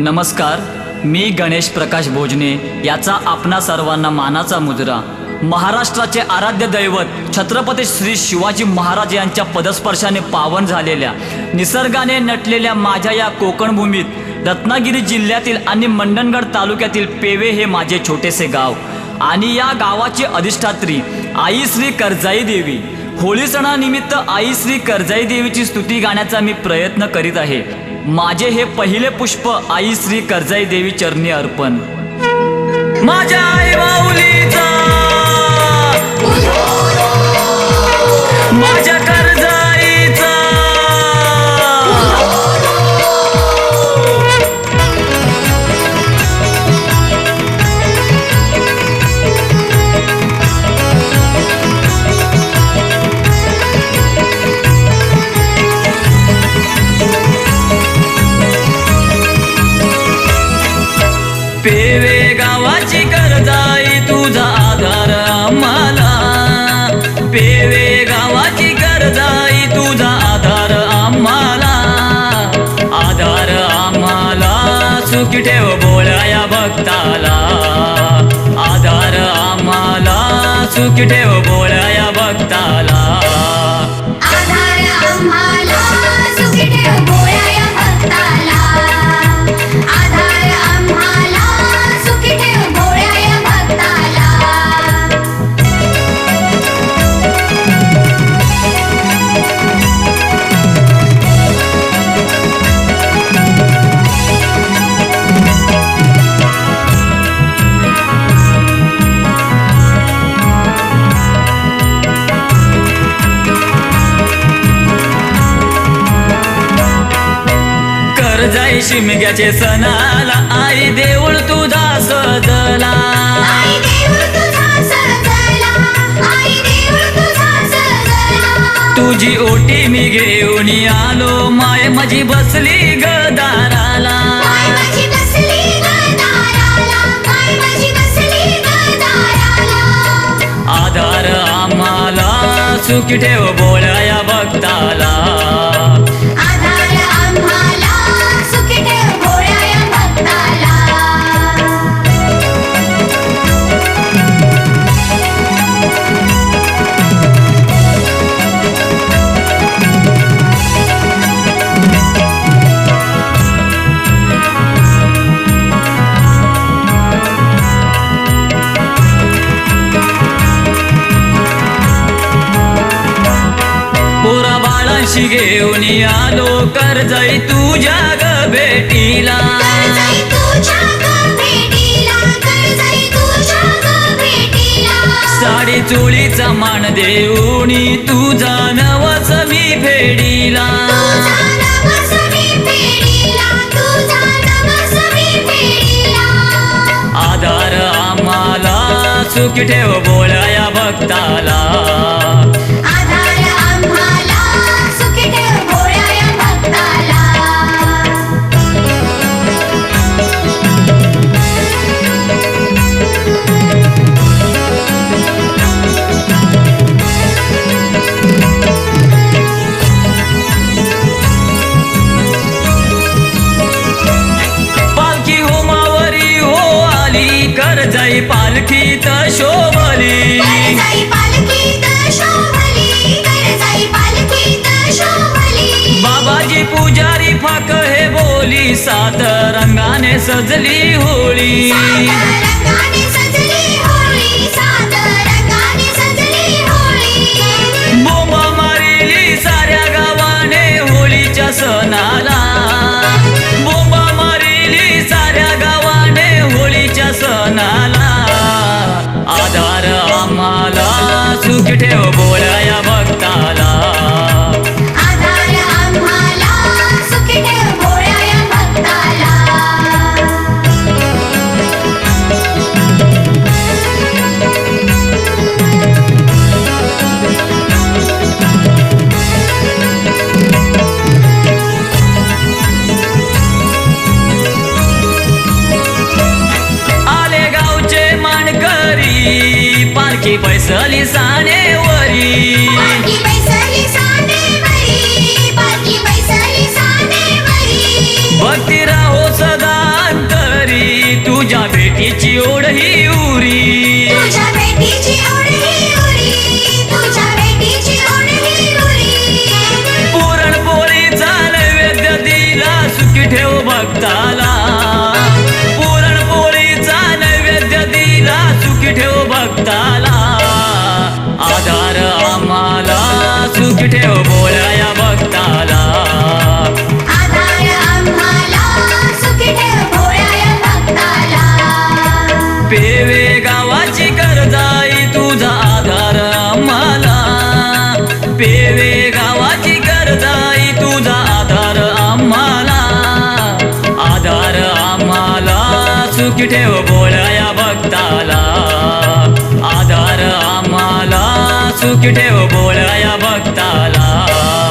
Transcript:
नमस्कार मी गणेश प्रकाश भोजने याचा आपणा सर्वांना मानाचा मुजरा महाराष्ट्राचे आराध्य दैवत छत्रपती श्री शिवाजी महाराज यांच्या पदस्पर्शाने पावन झालेल्या निसर्गाने नटलेल्या माझ्या या कोकणभूमीत रत्नागिरी जिल्ह्यातील आणि मंडणगड तालुक्यातील पेवे हे माझे छोटेसे गाव. आणि या गावाची अधिष्ठात्री आई श्री करजाई देवी. होळी सणानिमित्त आई श्री करजाई देवीची स्तुती गाण्याचा मी प्रयत्न करीत आहे. माझे हे पहिले पुष्प आई श्री करजाई देवी चरणी अर्पण. माझ्या आई माऊलीचा. माझ्या सुखी ठेव बोळ्या या भक्ताला. आधार आम्हाला. सुखी ठेव बोळ्या या भक्ताला. करजाई शिमग्याचे सणाला. आई देऊळ तुझा सजला. तुझा ओटी मी घेऊन आलो. माय माझी बसली गदाराला आधार आम्हाला सुखी ठेव बोळ्या या भक्ताला. बाळाशी घेऊन आलो करजाई तुझ्या ग भेटीला तुझ्या ग भेटीला. साडी चोळीचा मान देऊन तुझा नवस मी फेडीला. आधार आम्हाला सुखी ठेव बोळ्या भक्ताला. सजली रंगाने सजली होळी सात रंगाने सजली होळी. बोंबा मारिली साऱ्या गावाने होळीच्या सणाला. बोंबा मारिली साऱ्या गावाने होळीच्या सणाला. आधार आम्हाला सुख ठेव. बैसली साने वरी. ठेव भक्ताला. आम्हाला सुखी ठेव भोळ्या भक्ताला. पेवे गावाची करजाई तुझा आधार आम्हाला. पेवे गावाची करजाई तुझा आधार आम्हाला. आधार आम्हाला सुखी ठेव भोळ्या चुकी ठेव बोळया भक्ताला.